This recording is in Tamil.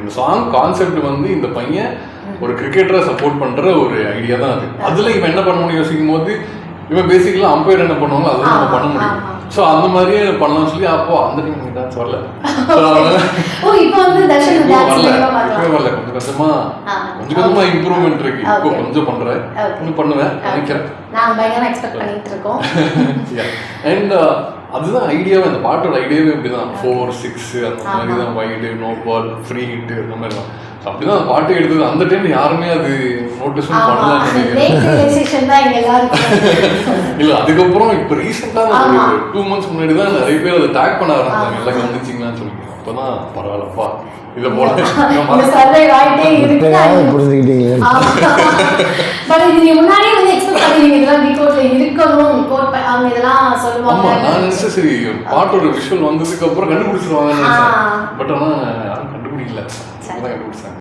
இந்த சாங் கான்செப்ட் வந்து இந்த பையன் ஒரு கிரிக்கெட்டரை சப்போர்ட் பண்ற ஒரு ஐடியா தான் அது. அதுல இவன் என்ன பண்ணணும்னு யோசிக்கும் போது இவன் பேசிக்கலா அம்பையர் என்ன பண்ணுவாங்களோ அதெல்லாம் நம்ம பண்ண முடியும். ஸோ அந்த மாதிரியே பண்ணலாம்னு சொல்லி அப்போ அந்த டைம் எனக்கு டான்ஸ் வரல. வரல. கொஞ்சம் கொஞ்சமா. கொஞ்சம் கொஞ்சமா இம்ப்ரூவ்மெண்ட் இருக்கு. இப்போ. கொஞ்சம் பண்றேன். இன்னும் பண்ணுவேன் நினைக்கிறேன். நாங்க பயங்கரமா எக்ஸ்பெக்ட் பண்ணிட்டு இருக்கோம். அண்ட் அதுதான் ஐடியாவே அந்த பாட்டோட ஐடியாவே இப்படிதான். ஃபோர் சிக்ஸ் அந்த மாதிரி தான் wide no ball free hit அந்த மாதிரி தான் அப்படிதான் அந்த பாட்டு எடுத்தது. அந்த டைம்ல யாருமே அது தான் எங்க எல்லாருக்கும். இல்ல அதுக்கப்புறம் இப்ப ரீசெண்டா ஆமா. டூ மந்த்ஸ் முன்னாடி தான் நிறைய பேர் அதை டேக் பண்ண ஆரம்பிச்சாங்க. எல்லாம் கவனிச்சிங்களான்னு சொல்லி அப்பதான் பரவாயில்லப்பா. இதை போல நம்ம இந்த சர்வே ஆயிட்டே இருக்கு. இப்பயாவது புரிஞ்சுக்கிட்டீங்களே? பட் இது நீங்க முன்னாடியே வந்து எக்ஸ்பெக்ட் பண்ணுவீங்க இதெல்லாம் டிகோட்ல இருக்கணும் கோட் அவங்க இதெல்லாம் ஆமா சொல்லுவாங்க நான் நினைச்சேன் சரி பாட்டோட விஷுவல் வந்ததுக்கு அப்புறம் ஆ. பட் ஆனா யாரும் கண்டுபிடிக்கல. கண்டுபிடிச்சாங்க